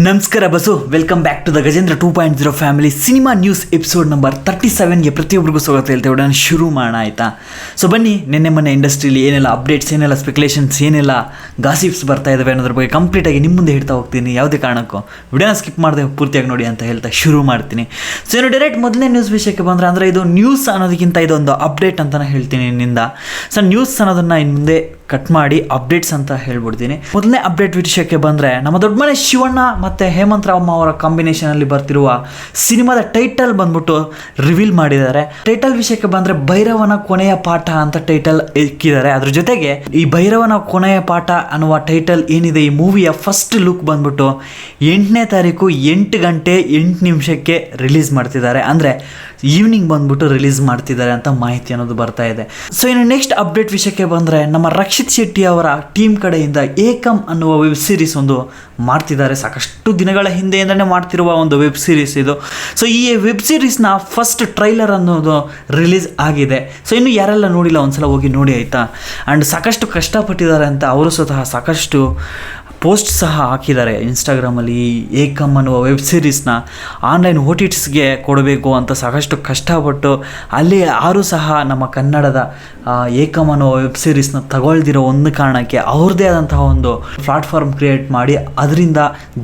ನಮಸ್ಕಾರ Basu welcome back to the Gajendra two point zero family cinema news episode number thirty ಸೆವೆನ್ಗೆ ಪ್ರತಿಯೊಬ್ಬರಿಗೂ ಸ್ವಾಗತ ಹೇಳ್ತೇವೆ ನಾನು ಶುರು ಮಾಡೋಣ ಆಯಿತಾ? ಸೊ ಬನ್ನಿ, ನಿನ್ನೆ ಮೊನ್ನೆ ಇಂಡಸ್ಟ್ರಿಲಿ ಏನೆಲ್ಲ ಅಪ್ಡೇಟ್ಸ್ ಏನೆಲ್ಲ ಸ್ಪೆಕ್ಯುಲೇಷನ್ಸ್ ಏನೆಲ್ಲ ಗಾಸಿಪ್ಸ್ ಬರ್ತಾ ಇದಾವೆ ಅನ್ನೋದ್ರ ಬಗ್ಗೆ ಕಂಪ್ಲೀಟಾಗಿ ನಿಮ್ಮ ಮುಂದೆ ಹೇಳ್ತಾ ಹೋಗ್ತೀನಿ. ಯಾವುದೇ ಕಾರಣಕ್ಕೂ ವಿಡಿಯೋನ ಸ್ಕಿಪ್ ಮಾಡದೆ ಪೂರ್ತಿಯಾಗಿ ನೋಡಿ ಅಂತ ಹೇಳ್ತಾ ಶುರು ಮಾಡ್ತೀನಿ. ಸೊ ಏನು ಡೈರೆಕ್ಟ್ ಮೊದಲನೇ ನ್ಯೂಸ್ ವಿಷಯಕ್ಕೆ ಬಂದರೆ ಅಂದರೆ ಇದು ನ್ಯೂಸ್ ಅನ್ನೋದಕ್ಕಿಂತ ಇದೊಂದು ಅಪ್ಡೇಟ್ ಅಂತಲೇ ಹೇಳ್ತೀನಿ ನಿನ್ನಿಂದ. ಸೊ ನ್ಯೂಸ್ ಅನ್ನೋದನ್ನು ಇನ್ನು ಮುಂದೆ ಕಟ್ ಮಾಡಿ ಅಪ್ಡೇಟ್ಸ್ ಅಂತ ಹೇಳ್ಬಿಡ್ತೀನಿ. ಮೊದಲನೇ ಅಪ್ಡೇಟ್ ವಿಷಯಕ್ಕೆ ಬಂದರೆ, ನಮ್ಮ ದೊಡ್ಡ ಮನೆ ಶಿವಣ್ಣ ಮತ್ತು ಹೇಮಂತ್ ರಾವ್ ಅವರ ಕಾಂಬಿನೇಷನಲ್ಲಿ ಬರ್ತಿರುವ ಸಿನಿಮಾದ ಟೈಟಲ್ ಬಂದ್ಬಿಟ್ಟು ರಿವೀಲ್ ಮಾಡಿದ್ದಾರೆ. ಟೈಟಲ್ ವಿಷಯಕ್ಕೆ ಬಂದರೆ ಭೈರವನ ಕೊನೆಯ ಪಾಠ ಅಂತ ಟೈಟಲ್ ಇಕ್ಕಿದ್ದಾರೆ. ಅದ್ರ ಜೊತೆಗೆ ಈ ಭೈರವನ ಕೊನೆಯ ಪಾಠ ಅನ್ನುವ ಟೈಟಲ್ ಏನಿದೆ, ಈ ಮೂವಿಯ ಫಸ್ಟ್ ಲುಕ್ ಬಂದ್ಬಿಟ್ಟು ಎಂಟನೇ ತಾರೀಕು ಎಂಟು ಗಂಟೆ ಎಂಟು ನಿಮಿಷಕ್ಕೆ ರಿಲೀಸ್ ಮಾಡ್ತಿದ್ದಾರೆ. ಅಂದರೆ ಈವ್ನಿಂಗ್ ಬಂದ್ಬಿಟ್ಟು ರಿಲೀಸ್ ಮಾಡ್ತಿದ್ದಾರೆ ಅಂತ ಮಾಹಿತಿ ಅನ್ನೋದು ಬರ್ತಾ ಇದೆ. ಸೊ ಇನ್ನು ನೆಕ್ಸ್ಟ್ ಅಪ್ಡೇಟ್ ವಿಷಯಕ್ಕೆ ಬಂದರೆ ನಮ್ಮ ರಕ್ಷಿತ್ ಶೆಟ್ಟಿ ಅವರ ಟೀಮ್ ಕಡೆಯಿಂದ ಏಕಂ ಅನ್ನುವ ವೆಬ್ ಸೀರೀಸ್ ಒಂದು ಮಾಡ್ತಿದ್ದಾರೆ. ಸಾಕಷ್ಟು ದಿನಗಳ ಹಿಂದೆಯಿಂದನೇ ಮಾಡ್ತಿರುವ ಒಂದು ವೆಬ್ ಸೀರೀಸ್ ಇದು. ಸೊ ಈ ವೆಬ್ ಸೀರೀಸ್ನ ಫಸ್ಟ್ ಟ್ರೈಲರ್ ಅನ್ನೋದು ರಿಲೀಸ್ ಆಗಿದೆ. ಸೊ ಇನ್ನು ಯಾರೆಲ್ಲ ನೋಡಿಲ್ಲ, ಒಂದ್ಸಲ ಹೋಗಿ ನೋಡಿ ಆಯಿತಾ? ಆ್ಯಂಡ್ ಸಾಕಷ್ಟು ಕಷ್ಟಪಟ್ಟಿದ್ದಾರೆ ಅಂತ ಅವರು ಸ್ವತಃ ಸಾಕಷ್ಟು ಪೋಸ್ಟ್ ಸಹ ಹಾಕಿದ್ದಾರೆ ಇನ್ಸ್ಟಾಗ್ರಾಮಲ್ಲಿ ಏಕಮ್ ಅನ್ನುವ ವೆಬ್ ಸೀರೀಸ್ನ ಆನ್ಲೈನ್ ಓ ಟಿ ಟಿಸ್ಗೆ ಕೊಡಬೇಕು ಅಂತ ಸಾಕಷ್ಟು ಕಷ್ಟಪಟ್ಟು ಅಲ್ಲಿ ಯಾರೂ ಸಹ ನಮ್ಮ ಕನ್ನಡದ ಏಕಮ್ ಅನ್ನುವ ವೆಬ್ ಸೀರೀಸ್ನ ತಗೊಳ್ದಿರೋ ಒಂದು ಕಾರಣಕ್ಕೆ ಅವ್ರದ್ದೇ ಆದಂತಹ ಒಂದು ಪ್ಲಾಟ್ಫಾರ್ಮ್ ಕ್ರಿಯೇಟ್ ಮಾಡಿ ಅದರಿಂದ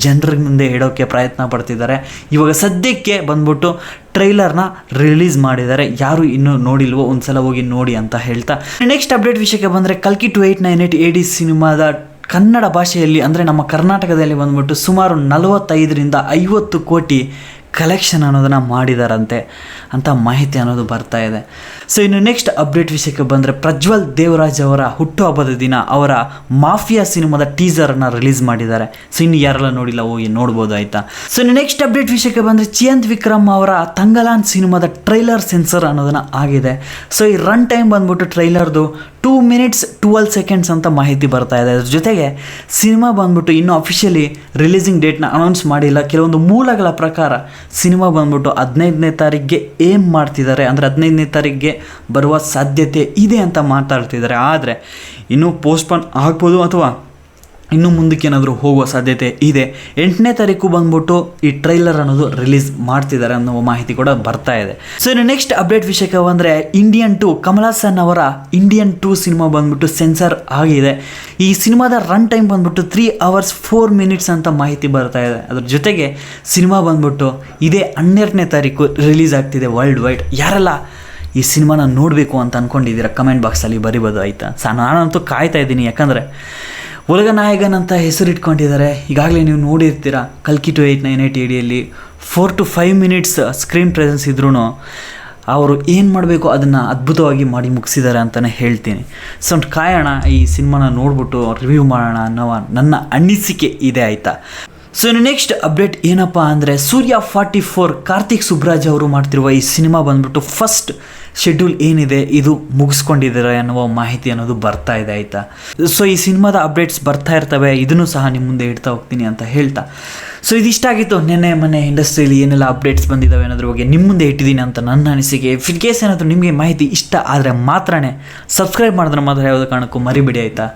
ಜನರ ಮುಂದೆ ಇಡೋಕ್ಕೆ ಪ್ರಯತ್ನ ಪಡ್ತಿದ್ದಾರೆ. ಇವಾಗ ಸದ್ಯಕ್ಕೆ ಬಂದ್ಬಿಟ್ಟು ಟ್ರೈಲರ್ನ ರಿಲೀಸ್ ಮಾಡಿದ್ದಾರೆ. ಯಾರು ಇನ್ನೂ ನೋಡಿಲ್ವೋ ಒಂದ್ಸಲ ಹೋಗಿ ನೋಡಿ ಅಂತ ಹೇಳ್ತಾ. ನೆಕ್ಸ್ಟ್ ಅಪ್ಡೇಟ್ ವಿಷಯಕ್ಕೆ ಬಂದರೆ ಕಲ್ಕಿ two eight nine eight A D ಸಿನಿಮಾದ ಕನ್ನಡ ಭಾಷೆಯಲ್ಲಿ ಅಂದರೆ ನಮ್ಮ ಕರ್ನಾಟಕದಲ್ಲಿ ಬಂದ್ಬಿಟ್ಟು ಸುಮಾರು ನಲವತ್ತೈದರಿಂದ ಐವತ್ತು ಕೋಟಿ ಕಲೆಕ್ಷನ್ ಅನ್ನೋದನ್ನು ಮಾಡಿದಾರಂತೆ ಅಂತ ಮಾಹಿತಿ ಅನ್ನೋದು ಬರ್ತಾ ಇದೆ. ಸೊ ಇನ್ನು ನೆಕ್ಸ್ಟ್ ಅಪ್ಡೇಟ್ ವಿಷಯಕ್ಕೆ ಬಂದರೆ ಪ್ರಜ್ವಲ್ ದೇವರಾಜ್ ಅವರ ಹುಟ್ಟುಹಬ್ಬದ ದಿನ ಅವರ ಮಾಫಿಯಾ ಸಿನಿಮಾದ ಟೀಸರನ್ನು ರಿಲೀಸ್ ಮಾಡಿದ್ದಾರೆ. ಸೊ ಇನ್ನು ಯಾರೆಲ್ಲ ನೋಡಿಲ್ಲ, ಹೋಗಿ ನೋಡ್ಬೋದು ಆಯಿತಾ? ಸೊ ಇನ್ನು ನೆಕ್ಸ್ಟ್ ಅಪ್ಡೇಟ್ ವಿಷಯಕ್ಕೆ ಬಂದರೆ ಚಿಯಂತ್ ವಿಕ್ರಮ್ ಅವರ ತಂಗಲಾನ್ ಸಿನಿಮಾದ ಟ್ರೈಲರ್ ಸೆನ್ಸರ್ ಅನ್ನೋದನ್ನು ಆಗಿದೆ. ಸೊ ಈ ರನ್ ಟೈಮ್ ಬಂದ್ಬಿಟ್ಟು ಟ್ರೈಲರ್ದು ಟೂ ಮಿನಿಟ್ಸ್ ಟುವೆಲ್ ಸೆಕೆಂಡ್ಸ್ ಅಂತ ಮಾಹಿತಿ ಬರ್ತಾ ಇದೆ. ಅದ್ರ ಜೊತೆಗೆ ಸಿನಿಮಾ ಬಂದ್ಬಿಟ್ಟು ಇನ್ನೂ ಅಫಿಷಿಯಲಿ ರಿಲೀಸಿಂಗ್ ಡೇಟ್ನ ಅನೌನ್ಸ್ ಮಾಡಿಲ್ಲ. ಕೆಲವೊಂದು ಮೂಲಗಳ ಪ್ರಕಾರ ಸಿನಿಮಾ ಬಂದ್ಬಿಟ್ಟು ಹದಿನೈದನೇ ತಾರೀಕಿಗೆ ಏಮ್ ಮಾಡ್ತಿದ್ದಾರೆ? ಅಂದರೆ ಹದಿನೈದನೇ ತಾರೀಕಿಗೆ ಬರುವ ಸಾಧ್ಯತೆ ಇದೆ ಅಂತ ಮಾತಾಡ್ತಿದ್ದಾರೆ. ಆದರೆ ಇನ್ನೂ ಪೋಸ್ಟ್ಪೋನ್ ಆಗ್ಬೋದು ಅಥವಾ ಇನ್ನು ಮುಂದಕ್ಕೆ ಏನಾದರೂ ಹೋಗುವ ಸಾಧ್ಯತೆ ಇದೆ. ಎಂಟನೇ ತಾರೀಕು ಬಂದ್ಬಿಟ್ಟು ಈ ಟ್ರೈಲರ್ ಅನ್ನೋದು ರಿಲೀಸ್ ಮಾಡ್ತಿದ್ದಾರೆ ಅನ್ನೋ ಮಾಹಿತಿ ಕೂಡ ಬರ್ತಾ ಇದೆ. ಸೊ ಇನ್ನು ನೆಕ್ಸ್ಟ್ ಅಪ್ಡೇಟ್ ವಿಷಯಕ್ಕೆ ಬಂದರೆ ಇಂಡಿಯನ್ ಟು ಕಮಲ್ ಹಾಸನ್ ಅವರ ಇಂಡಿಯನ್ ಟು ಸಿನಿಮಾ ಬಂದ್ಬಿಟ್ಟು ಸೆನ್ಸರ್ ಆಗಿದೆ. ಈ ಸಿನಿಮಾದ ರನ್ ಟೈಮ್ ಬಂದ್ಬಿಟ್ಟು ತ್ರೀ ಅವರ್ಸ್ ಫೋರ್ ಮಿನಿಟ್ಸ್ ಅಂತ ಮಾಹಿತಿ ಬರ್ತಾ ಇದೆ. ಅದ್ರ ಜೊತೆಗೆ ಸಿನಿಮಾ ಬಂದ್ಬಿಟ್ಟು ಇದೇ ಹನ್ನೆರಡನೇ ತಾರೀಕು ರಿಲೀಸ್ ಆಗ್ತಿದೆ ವರ್ಲ್ಡ್ ವೈಡ್ ಯಾರೆಲ್ಲ ಈ ಸಿನಿಮಾನ ನೋಡಬೇಕು ಅಂತ ಅಂದ್ಕೊಂಡಿದ್ದೀರಾ ಕಮೆಂಟ್ ಬಾಕ್ಸಲ್ಲಿ ಬರಿಬೋದು, ಆಯಿತಾ? ಸಾ, ನಾನಂತೂ ಕಾಯ್ತಾ ಇದ್ದೀನಿ. ಯಾಕಂದರೆ ಉಲಗ ನಾಯಕನ್ ಅಂತ ಹೆಸರಿಟ್ಕೊಂಡಿದ್ದಾರೆ. ಈಗಾಗಲೇ ನೀವು ನೋಡಿರ್ತೀರ ಕಲ್ಕಿ two eight nine eight ಇಡಿಯಲ್ಲಿ four to five minutes screen presence ಇದ್ರೂ ಅವರು ಏನು ಮಾಡಬೇಕು ಅದನ್ನು ಅದ್ಭುತವಾಗಿ ಮಾಡಿ ಮುಗಿಸಿದ್ದಾರೆ ಅಂತಲೇ ಹೇಳ್ತೀನಿ. ಸೊ ಕಾಯೋಣ ಈ ಸಿನಿಮಾನ ನೋಡ್ಬಿಟ್ಟು ರಿವ್ಯೂ ಮಾಡೋಣ ಅನ್ನೋ ನನ್ನ ಅನಿಸಿಕೆ ಇದೆ ಆಯಿತಾ? ಸೊ ನೆಕ್ಸ್ಟ್ ಅಪ್ಡೇಟ್ ಏನಪ್ಪ ಅಂದರೆ ಸೂರ್ಯ ಫಾರ್ಟಿ ಫೋರ್ ಕಾರ್ತಿಕ್ ಸುಬ್ರಾಜ್ ಅವರು ಮಾಡ್ತಿರುವ ಈ ಸಿನಿಮಾ ಬಂದ್ಬಿಟ್ಟು ಫಸ್ಟ್ ಶೆಡ್ಯೂಲ್ ಏನಿದೆ, ಇದು ಮುಗಿಸ್ಕೊಂಡಿದ್ದಾರೆ ಅನ್ನುವ ಮಾಹಿತಿ ಅನ್ನೋದು ಬರ್ತಾ ಇದೆ ಆಯಿತಾ? ಸೊ ಈ ಸಿನಿಮಾದ ಅಪ್ಡೇಟ್ಸ್ ಬರ್ತಾ ಇರ್ತವೆ, ಇದನ್ನು ಸಹ ನಿಮ್ಮ ಮುಂದೆ ಇಡ್ತಾ ಹೋಗ್ತೀನಿ ಅಂತ ಹೇಳ್ತಾ. ಸೊ ಇದಿಷ್ಟಾಗಿತ್ತು ನಿನ್ನೆ ಮೊನ್ನೆ ಇಂಡಸ್ಟ್ರಿಯಲ್ಲಿ ಏನೆಲ್ಲ ಅಪ್ಡೇಟ್ಸ್ ಬಂದಿದ್ದಾವೆ ಅನ್ನೋದ್ರ ಬಗ್ಗೆ ನಿಮ್ಮ ಮುಂದೆ ಇಟ್ಟಿದ್ದೀನಿ ಅಂತ ನನ್ನ ಅನಿಸಿಕೆ. ಇನ್ ಕೇಸ್ ಏನಾದರೂ ನಿಮಗೆ ಮಾಹಿತಿ ಇಷ್ಟ ಆದರೆ ಮಾತ್ರನೇ ಸಬ್ಸ್ಕ್ರೈಬ್ ಮಾಡಿದ್ರೆ ಮಾತ್ರ ಯಾವುದೇ ಕಾರಣಕ್ಕೂ ಮರಿಬೇಡಿ, ಆಯಿತಾ?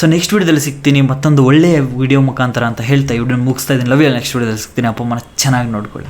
ಸೊ ನೆಕ್ಸ್ಟ್ ವೀಡಿಯೋದಲ್ಲಿ ಸಿಗ್ತೀನಿ. ಮತ್ತೊಂದು ಒಳ್ಳೆಯ ವಿಡಿಯೋ ಮುಖಾಂತರ ಅಂತ ಹೇಳ್ತಾ ವಿಡಿಯೋ ಮುಗಿಸ್ತಾ ಇದ್ದೀನಿ. ಲವ್ ನೆಕ್ಸ್ಟ್ ವೀಡಿಯೋದಲ್ಲಿ ಸಿಗ್ತೀನಿ. ಅಪ್ಪ ಮನ ಚೆನ್ನಾಗಿ ನೋಡ್ಕೊಳ್ಳಿ.